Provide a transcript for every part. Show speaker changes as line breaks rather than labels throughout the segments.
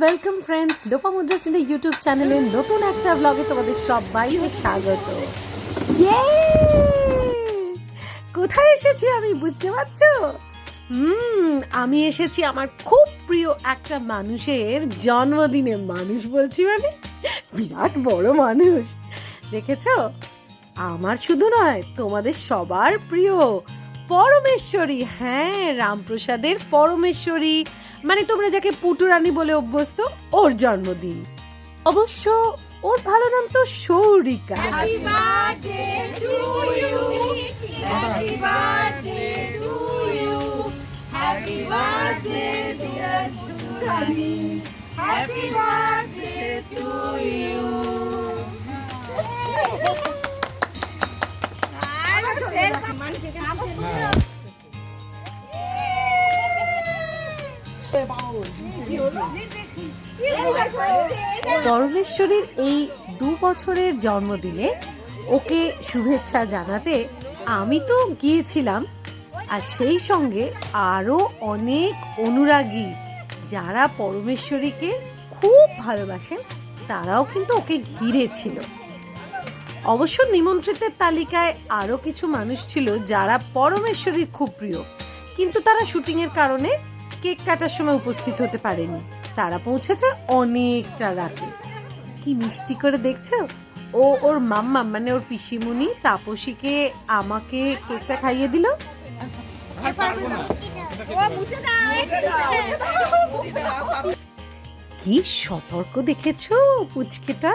Welcome friends Lopa মুদ্রা সিনে YouTube চ্যানেলের নতুন একটা ব্লগে তোমাদের সবাইকে স্বাগত। কোথায় এসেছি আমি বুঝতে পারছ? হুম, আমি এসেছি আমার খুব প্রিয় একটা মানুষের জন্মদিনে। মানুষ বলছি মানে? বিরাট বড় মানুষ। দেখেছ? আমার শুধু নয়, তোমাদের সবার প্রিয় পরমেশ্বরী হ্যাঁ রামপ্রসাদের পরমেশ্বরী। মানে তোমরা যাকে পুটুরানী বলে অভ্যস্ত, ওর জন্মদিন। অবশ্য ওর ভালো নাম তো সৌরিকা। পরমেশ্বরীর এই দু বছরের জন্মদিনে ওকে শুভেচ্ছা জানাতে আমি তো গিয়েছিলাম, আর সেই সঙ্গে আরও অনেক অনুরাগী যারা পরমেশ্বরীকে খুব ভালোবাসেন, তারাও কিন্তু ওকে ঘিরে ছিল। অবশ্য নিমন্ত্রিতের তালিকায় আরও কিছু মানুষ ছিল যারা পরমেশ্বরীর খুব প্রিয়, কিন্তু তারা শুটিংয়ের কারণে কেক কাটার সময় উপস্থিত হতে পারেনি। তারা পৌঁছেছে অনেকটা রাতে। কি মিষ্টি করে দেখছ? ও ওর মাম্মা মানে ওর পিসিমুনি তাপসীকে আমাকে কেকটা খাইয়ে দিল। কি সতর্ক দেখেছ পুচকেটা?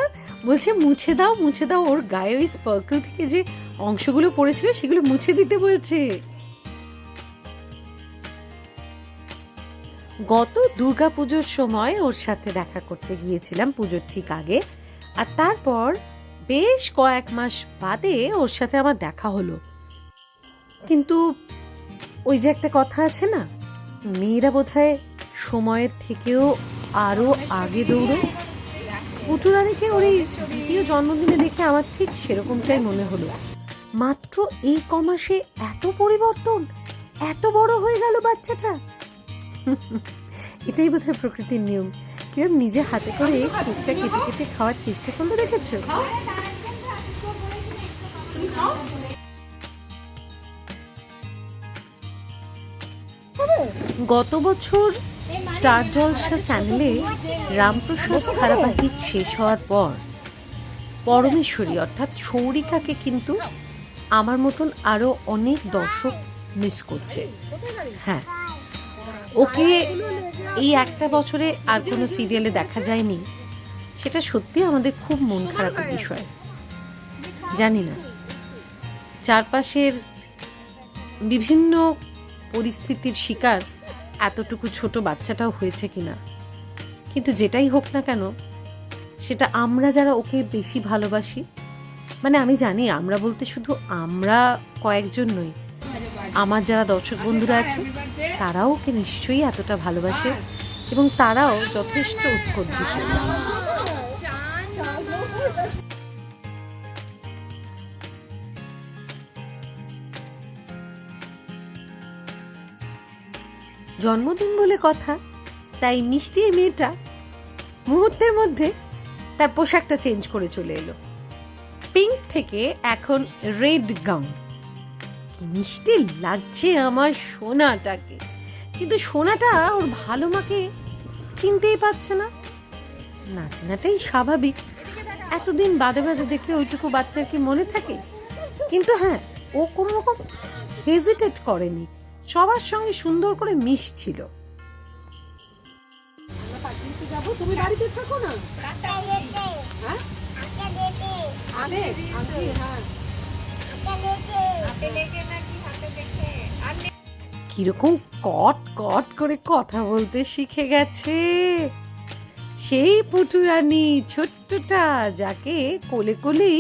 বলছে, মুছে দাও মুছে দাও। ওর গায়ে ওই স্পার্কল থেকে যে অংশগুলো পড়েছিল সেগুলো মুছে দিতে বলছে। গত দুর্গা পুজোর সময় ওর সাথে দেখা করতে গিয়েছিলাম পুজোর ঠিক আগে। আর তারপর বেশ কয়েক মাস বাদে ওর সাথে আমার দেখা হলো। কিন্তু ওই যে একটা কথা আছে না, মেয়েরা বোধহয় সময়ের থেকেও আরও আগে দৌড়ে। পুটুরানিকে ওর এই দ্বিতীয় জন্মদিনে দেখে আমার ঠিক সেরকমটাই মনে হলো। মাত্র এই কমাসে এত পরিবর্তন, এত বড় হয়ে গেল বাচ্চাটা। এটাই বোধহয় প্রকৃতির নিয়ম। কেউ নিজে হাতে করে কেকটা কেটে কেটে খাওয়ার চেষ্টা করলে দেখেছ? গত বছর স্টার জলসা চ্যানেলে রামপ্রসাদ ধারাবাহিক শেষ হওয়ার পর পরমেশ্বরী, অর্থাৎ সৌরিকাকে কিন্তু আমার মতন আরও অনেক দর্শক মিস করছে। হ্যাঁ ওকে এই একটা বছরে আর কোনো সিরিয়ালে দেখা যায়নি, সেটা সত্যি আমাদের খুব মন খারাপের বিষয়। জানি না। চারপাশের বিভিন্ন পরিস্থিতির শিকার এতটুকু ছোট বাচ্চাটাও হয়েছে কিনা। কিন্তু যেটাই হোক না কেন, সেটা আমরা যারা ওকে বেশি ভালোবাসি মানে আমি জানি আমরা বলতে শুধু আমরা কয়েকজন নই আমার যারা দর্শক বন্ধুরা আছে, তারাও ওকে নিশ্চয়ই এতটা ভালোবাসে এবং তারাও যথেষ্ট উৎকণ্ঠিত। জন্মদিন বলে কথা, তাই মিষ্টি মেয়েটা মুহূর্তের মধ্যে তার পোশাকটা চেঞ্জ করে চলে এলো। পিঙ্ক থেকে এখন রেড গাউন। মিষ্টি লাগছে আমার সোনাটাকে। কিন্তু সোনাটা ওর ভালো মাকে চিনতেই পারছে না। না চেনাটাই স্বাভাবিক। এতদিন বাদে বাদে দেখে ওইটুকু বাচ্চার কি মনে থাকে? কিন্তু হ্যাঁ ও কোনো রকম হেজিটেট করেনি। সবার সঙ্গে সুন্দর করে মিশছিল। তুমি বাড়িতে থাকো না? হ্যাঁ? কীরকম কট কট করে কথা বলতে শিখে গেছে। সেই পুটুরানি ছোট্টটা যাকে কোলে কোলেই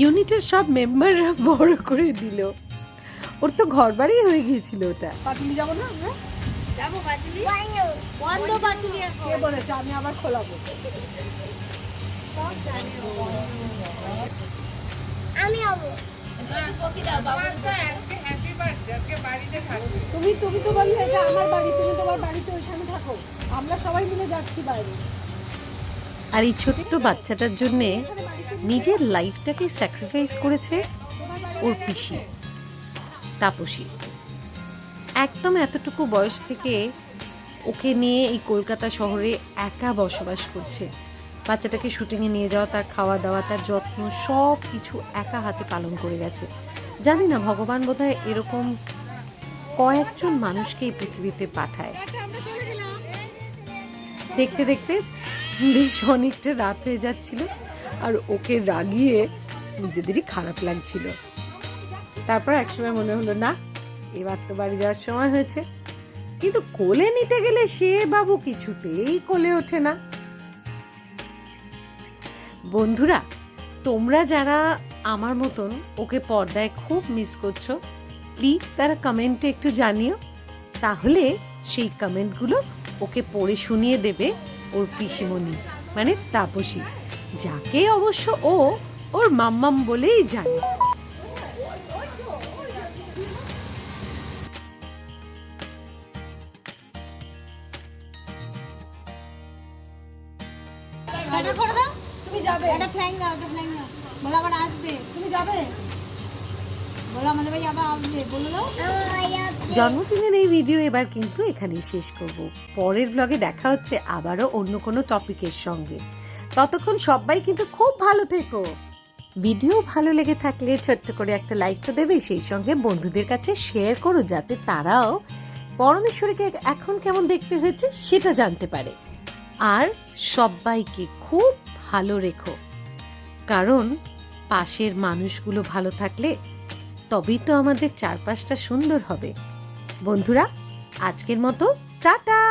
ইউনিটের সব মেম্বাররা বড় করে দিল। ওর তো ঘর বাড়ি হয়ে গিয়েছিল ওটা।
পাতুলি যাব না আমরা?
যাব বাতুলি
বন্ধ পাতুলি কে বলেছে? আমি আবার খোলাবো।
আমি যাব
বাবা। তুমি তুমি তো বললে এটা আমার বাড়ি, তুমি তোমার বাড়িতে ওইখানে থাকো। আমরা সবাই মিলে যাচ্ছি বাইরে।
আর এই ছোট্ট বাচ্চাটার জন্যে নিজের লাইফটাকে স্যাক্রিফাইস করেছে ওর পিসি, তাপসী। একদম এতটুকু বয়স থেকে ওকে নিয়ে এই কলকাতা শহরে একা বসবাস করছে। বাচ্চাটাকে শুটিংয়ে নিয়ে যাওয়া, তার খাওয়া দাওয়া, তার যত্ন সব কিছু একা হাতে পালন করে গেছে। জানি না, ভগবান বোধহয় এরকম কয়েকজন মানুষকে পৃথিবীতে পাঠায়। দেখতে দেখতে বেশ অনেকটা রাত হয়ে যাচ্ছিল আর ওকে রাগিয়ে নিজেদেরই খারাপ লাগছিল। তারপর একসময় মনে হলো, না, এবার তো বাড়ি যাওয়ার সময় হয়েছে। কিন্তু কোলে নিতে গেলে সে বাবু কিছুতেই কোলে ওঠে না। বন্ধুরা, তোমরা যারা আমার মতন ওকে পর্দায় খুব মিস করছ? প্লিজ তারা কমেন্টে একটু জানিও। তাহলে সেই কমেন্টগুলো ওকে পড়ে শুনিয়ে দেবে ওর পিসিমণি মানে তাপসী যাকে অবশ্য ও ওর মাম্মাম বলেই জানে।
এটা করে দাও। তুমি যাবে।
একটা ফ্ল্যাং দাও একটা ফ্ল্যাং দাও বলো
জন্মদিনের এই ভিডিও এবার কিন্তু এখানেই শেষ করব। পরের ব্লগে দেখা হচ্ছে আবারও অন্য কোনো টপিকের সঙ্গে। ততক্ষণ সবাই কিন্তু খুব ভালো থেকো। ভিডিও ভালো লেগে থাকলে ছোট্ট করে একটা লাইক তো দেবে, সেই সঙ্গে বন্ধুদের কাছে শেয়ার করো যাতে তারাও পরমেশ্বরীকে এখন কেমন দেখতে হয়েছে সেটা জানতে পারে। আর সবাইকে খুব ভালো রেখো। কারণ পাশের মানুষগুলো ভালো থাকলে তবেই তো আমাদের চারপাশটা সুন্দর হবে। বন্ধুরা আজকের মতো টাটা!